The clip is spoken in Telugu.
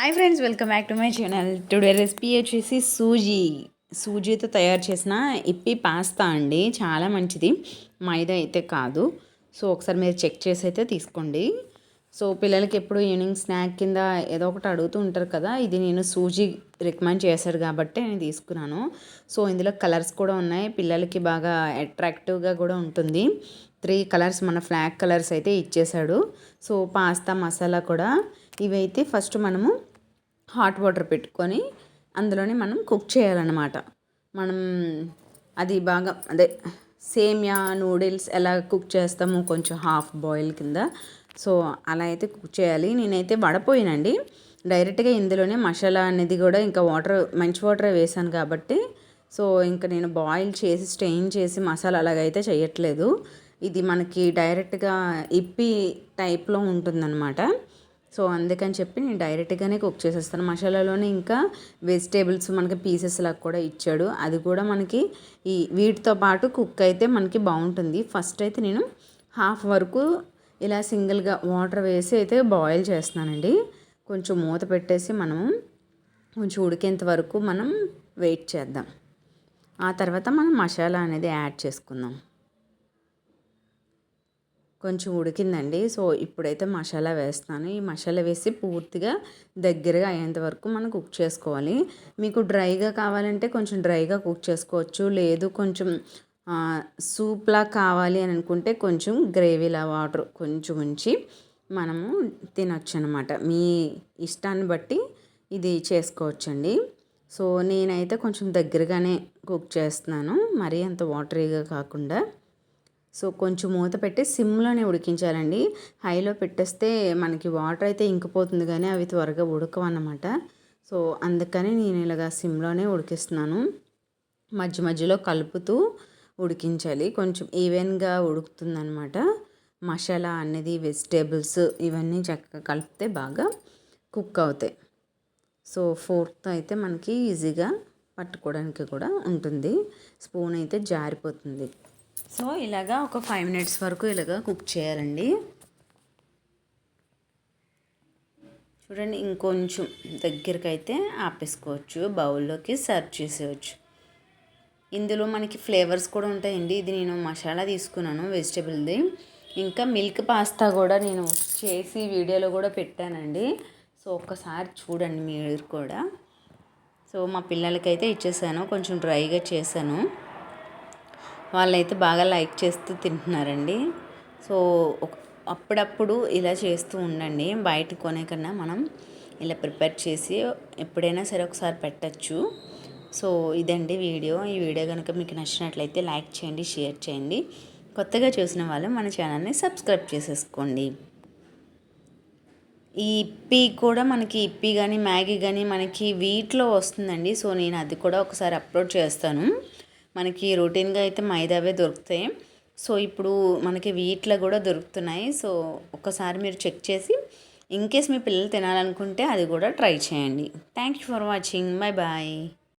Hi friends welcome back to my channel. Today recipe వచ్చేసి సూజీ. సూజీతో తయారు చేసిన ఇప్పి పాస్తా అండి. చాలా మంచిది. మైదా అయితే కాదు. సో ఒకసారి మీరు చెక్ చేసి అయితే తీసుకోండి. సో పిల్లలకి ఎప్పుడు ఈవినింగ్ స్నాక్ కింద ఏదో ఒకటి అడుగుతూ ఉంటారు కదా ఇది నేను సూజీ రికమెండ్ చేశారు కాబట్టి నేను తీసుకున్నాను. సో ఇందులో కలర్స్ కూడా ఉన్నాయి. పిల్లలకి బాగా అట్రాక్టివ్గా కూడా ఉంటుంది. త్రీ కలర్స్ మన ఫ్లాగ్ కలర్స్ అయితే ఇచ్చేసాడు సో పాస్తా మసాలా కూడా. ఇవైతే ఫస్ట్ మనము హాట్ వాటర్ పెట్టుకొని అందులోనే మనం కుక్ చేయాలన్నమాట. మనం అది బాగా అదే సేమియా నూడిల్స్ ఎలా కుక్ చేస్తాము కొంచెం హాఫ్ బాయిల్ కింద. సో అలా అయితే కుక్ చేయాలి. నేనైతే వడపోయినండి. డైరెక్ట్గా ఇందులోనే మసాలా అనేది కూడా ఇంకా వాటర్ మంచి వాటర్ వేసాను కాబట్టి. సో ఇంకా నేను బాయిల్ చేసి స్టెయిన్ చేసి మసాలా అలాగైతే చేయట్లేదు ఇది మనకి డైరెక్ట్గా ఇప్పి టైప్లో ఉంటుందన్నమాట. సో అందుకని చెప్పి నేను డైరెక్ట్గానే కుక్ చేసేస్తాను. మసాలాలోనే ఇంకా వెజిటేబుల్స్ మనకి పీసెస్ లాగా కూడా ఇచ్చాడు. అది కూడా మనకి ఈ వీటితో పాటు కుక్ అయితే మనకి బాగుంటుంది. ఫస్ట్ అయితే నేను హాఫ్ వరకు ఇలా సింగిల్గా వాటర్ వేసి అయితే బాయిల్ చేస్తున్నానండి. కొంచెం మూత పెట్టేసి మనము కొంచెం ఉడికేంత వరకు మనం వెయిట్ చేద్దాం. ఆ తర్వాత మనం మసాలా అనేది యాడ్ చేసుకుందాం. కొంచెం ఉడికిందండి. సో ఇప్పుడైతే మసాలా వేస్తాను ఈ మసాలా వేసి పూర్తిగా దగ్గరగా అయ్యేంత వరకు మనం కుక్ చేసుకోవాలి. మీకు డ్రైగా కావాలంటే కొంచెం డ్రైగా కుక్ చేసుకోవచ్చు. లేదు కొంచెం సూప్లా కావాలి అని అనుకుంటే కొంచెం గ్రేవీలా వాటర్ కొంచెం ఉంచి మనము తినొచ్చు అనమాట మీ ఇష్టాన్ని బట్టి ఇది చేసుకోవచ్చండి. సో నేనైతే కొంచెం దగ్గరగానే కుక్ చేస్తున్నాను. మరీ అంత వాటరీగా కాకుండా. సో కొంచెం మూత పెట్టి సిమ్లోనే ఉడికించాలండి. హైలో పెట్టేస్తే మనకి వాటర్ అయితే ఇంకిపోతుంది కానీ అవి త్వరగా ఉడకవన్నమాట. సో అందుకని నేను ఇలాగా సిమ్లోనే ఉడికిస్తున్నాను. మధ్య మధ్యలో కలుపుతూ ఉడికించాలి. కొంచెం ఈవెన్గా ఉడుకుతుందనమాట మసాలా అనేది వెజిటేబుల్స్ ఇవన్నీ చక్కగా కలిపితే బాగా కుక్ అవుతాయి. సో ఫోర్త్ అయితే మనకి ఈజీగా పట్టుకోవడానికి కూడా ఉంటుంది. స్పూన్ అయితే జారిపోతుంది. సో ఇలాగా ఒక ఫైవ్ మినిట్స్ వరకు ఇలాగా కుక్ చేయాలండి. చూడండి ఇంకొంచెం దగ్గరికి అయితే ఆపేసుకోవచ్చు బౌల్లోకి సర్వ్ చేసేయచ్చు. ఇందులో మనకి ఫ్లేవర్స్ కూడా ఉంటాయండి. ఇది నేను మసాలా తీసుకున్నాను వెజిటేబుల్ది. ఇంకా మిల్క్ పాస్తా కూడా నేను చేసి వీడియోలో కూడా పెట్టానండి. సో ఒక్కసారి చూడండి మీరు కూడా. సో మా పిల్లలకైతే ఇచ్చేసాను కొంచెం డ్రైగా చేశాను. వాళ్ళైతే బాగా లైక్ చేస్తూ తింటున్నారండి. సో అప్పుడప్పుడు ఇలా చేస్తూ ఉండండి. బయట కొనే కన్నా మనం ఇలా ప్రిపేర్ చేసి ఎప్పుడైనా సరే ఒకసారి పెట్టచ్చు. సో ఇదండి వీడియో. ఈ వీడియో కనుక మీకు నచ్చినట్లయితే లైక్ చేయండి షేర్ చేయండి. కొత్తగా చూసిన వాళ్ళు మన ఛానల్ని సబ్స్క్రైబ్ చేసేసుకోండి. ఈ ఇప్పి కూడా మనకి ఇప్పి కానీ మ్యాగీ కానీ మనకి వీటిలో వస్తుందండి. సో నేను అది కూడా ఒకసారి అప్లోడ్ చేస్తాను. మనకి రొటీన్గా అయితే మైదావే దొరుకుతాయి. సో ఇప్పుడు మనకి వీటిలో కూడా దొరుకుతున్నాయి. సో ఒకసారి మీరు చెక్ చేసి ఇన్ కేస్ మీ పిల్లలు తినాలనుకుంటే అది కూడా ట్రై చేయండి. Thank you for watching. Bye bye.